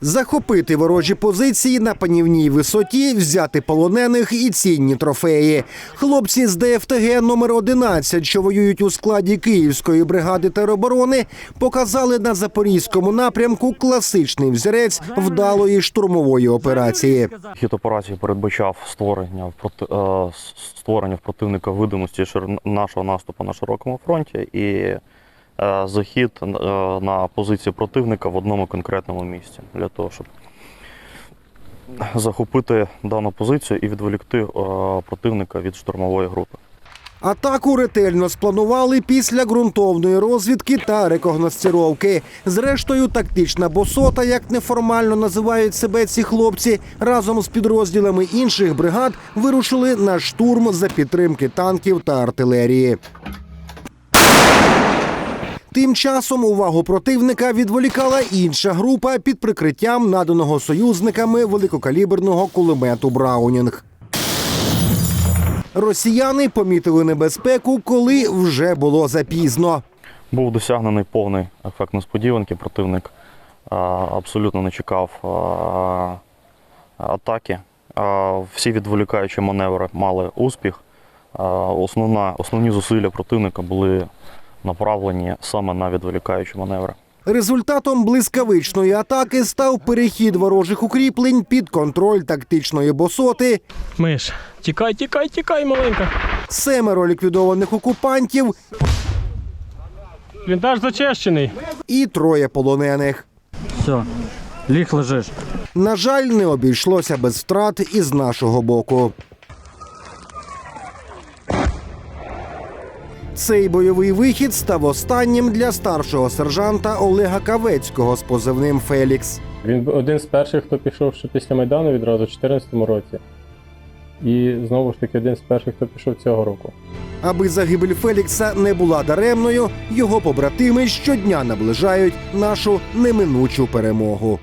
Захопити ворожі позиції на панівній висоті, взяти полонених і цінні трофеї. Хлопці з ДФТГ номер 11, що воюють у складі Київської бригади тероборони, показали на запорізькому напрямку класичний взірець вдалої штурмової операції. Хід операції передбачав створення в е, створення в противника видимості нашого наступу на широкому фронті і захід е, на позиції противника в одному конкретному місці для того, щоб захопити дану позицію і відволікти е, противника від штурмової групи. Атаку ретельно спланували після ґрунтовної розвідки та рекогносцировки. Зрештою, тактична босота, як неформально називають себе ці хлопці, разом з підрозділами інших бригад вирушили на штурм за підтримки танків та артилерії. Тим часом увагу противника відволікала інша група під прикриттям наданого союзниками великокаліберного кулемету Браунінг. Росіяни помітили небезпеку, коли вже було запізно. Був досягнений повний ефект несподіванки. Противник абсолютно не чекав атаки. Всі відволікаючі маневри мали успіх. Основна, основні зусилля противника були направлені саме на відволікаючі маневри. Результатом блискавичної атаки став перехід ворожих укріплень під контроль тактичної босоти. Миш, тікай, тікай, тікай, маленька. Семеро ліквідованих окупантів Бліндаж зачищений. і троє полонених. Все, ліг лежиш. На жаль, не обійшлося без втрат із нашого боку. Цей бойовий вихід став останнім для старшого сержанта Олега Кавецького з позивним Фелікс. Він був один з перших, хто пішов ще після Майдану відразу в 2014 році. І знову ж таки один з перших, хто пішов цього року. Аби загибель Фелікса не була даремною, його побратими щодня наближають нашу неминучу перемогу.